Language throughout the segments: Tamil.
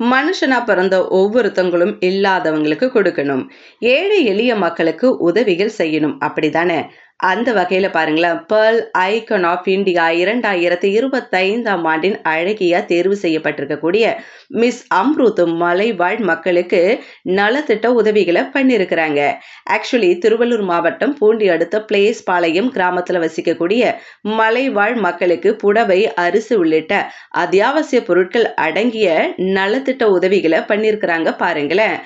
மனுஷனா பிறந்த ஒவ்வொருத்தங்களும் இல்லாதவங்களுக்கு கொடுக்கணும். ஏழை எளிய மக்களுக்கு உதவிகள் செய்யணும். அப்படிதானே அந்த வகையில் பாருங்களேன். பேர்ல் ஐக்கன் ஆஃப் இந்தியா இரண்டாயிரத்தி இருபத்தைந்தாம் ஆண்டின் அழகியா தேர்வு செய்யப்பட்டிருக்கக்கூடிய மிஸ் அம்ருத் மலைவாழ் மக்களுக்கு நலத்திட்ட உதவிகளை பண்ணியிருக்கிறாங்க ஆக்சுவலி திருவள்ளூர் மாவட்டம் பூண்டி அடுத்த பிளேஸ் பாளையம் கிராமத்தில் வசிக்கக்கூடிய மலைவாழ் மக்களுக்கு புடவை அரிசி உள்ளிட்ட அத்தியாவசிய பொருட்கள் அடங்கிய நலத்திட்ட உதவிகளை பண்ணியிருக்கிறாங்க பாருங்களேன்.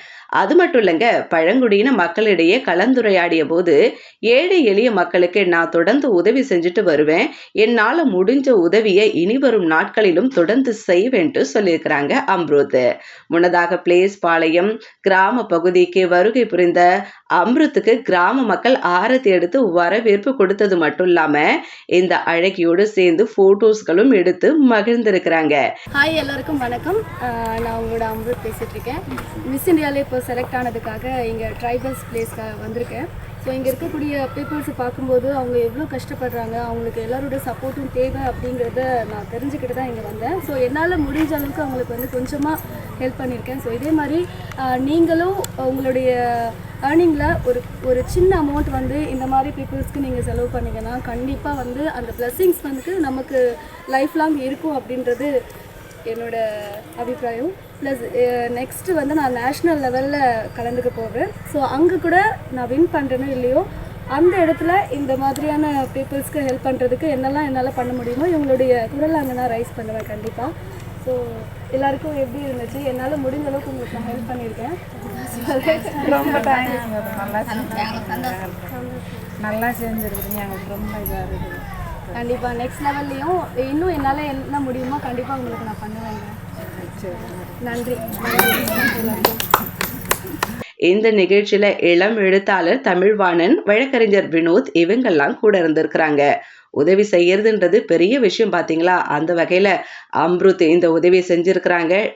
அது மட்டும் இல்லைங்க பழங்குடியின மக்களிடையே கலந்துரையாடிய போது ஏழை எளிய மக்களுக்கு நான் தொடர்ந்து உதவி செஞ்சுட்டு வருவேன். என்னால் முடிஞ்ச உதவியை இனி வரும் நாட்களிலும் தொடர்ந்து செய்வேன்ட்டு சொல்லியிருக்கிறாங்க அம்ருத். முன்னதாக பிளேஸ் பாளையம் கிராம பகுதிக்கு வருகை புரிந்த அம்ருத்துக்கு கிராம மக்கள் ஆரத்தி எடுத்து வரவேற்பு கொடுத்தது மட்டும் இல்லாம இந்த அழகியோடு சேர்ந்து போட்டோஸ்களும் எடுத்து மகிழ்ந்திருக்கிறாங்க. ஹாய் எல்லாருக்கும் வணக்கம். நான் உங்களோட அம்ருத் பேசிகிட்டு இருக்கேன். மிஸ் இந்தியாவில் இப்போ செலக்ட் ஆனதுக்காக இங்கே ட்ரைபல்ஸ் பிளேஸ்க்காக வந்திருக்கேன். ஸோ இங்கே இருக்கக்கூடிய பீப்புள்ஸை பார்க்கும்போது அவங்க எவ்வளோ கஷ்டப்படுறாங்க அவங்களுக்கு எல்லாரோட சப்போர்ட்டும் தேவை அப்படிங்கிறத நான் தெரிஞ்சுக்கிட்டு தான் இங்கே வந்தேன். ஸோ என்னால் முடிஞ்ச அளவுக்கு அவங்களுக்கு வந்து கொஞ்சமாக ஹெல்ப் பண்ணியிருக்கேன். ஸோ இதே மாதிரி நீங்களும் உங்களுடைய ஏர்னிங்கில் ஒரு ஒரு சின்ன அமௌண்ட் வந்து இந்த மாதிரி பீப்புள்ஸ்க்கு நீங்கள் செலவு பண்ணீங்கன்னா கண்டிப்பாக வந்து அந்த பிளஸ்ஸிங்ஸ் வந்துட்டு நமக்கு லைஃப் லாங் இருக்கும் அப்படின்றது என்னோட அபிப்பிராயம். ப்ளஸ் நெக்ஸ்ட்டு வந்து நான் நேஷ்னல் லெவலில் கலந்துக்க போகிறேன் ஸோ அங்கே கூட நான் வின் பண்ணுறேனோ இல்லையோ அந்த இடத்துல இந்த மாதிரியான பீப்புள்ஸ்க்கு ஹெல்ப் பண்ணுறதுக்கு என்னெல்லாம் என்னால் பண்ண முடியுமோ இவங்களுடைய குரல் அங்கே நான் ரைஸ் பண்ணுவேன் கண்டிப்பாக ஸோ எல்லாருக்கும் எப்படி இருந்துச்சு? என்னால் முடிஞ்ச அளவுக்கு உங்களுக்கு நான் ஹெல்ப் பண்ணியிருக்கேன். ரொம்ப தேங்க்ஸ் நல்லா. நல்லா செஞ்சுருக்குறீங்க எங்களுக்கு ரொம்ப இதாக இருக்குது. கண்டிப்பாக நெக்ஸ்ட் லெவல்லையும் இன்னும் என்னால் என்ன முடியுமோ கண்டிப்பாக உங்களுக்கு நான் பண்ணுவேங்க. நன்றி. இந்த நிகழ்ச்சியில இளம் எழுத்தாளர் தமிழ்வாணன் வழக்கறிஞர் வினோத் இவங்கெல்லாம் கூட இருந்திருக்கிறாங்க. உதவி செய்யறதுன்றது பெரிய விஷயம் பாத்தீங்களா? அந்த வகையில அம்ருத் இந்த உதவியை செஞ்சிருக்கிறாங்க.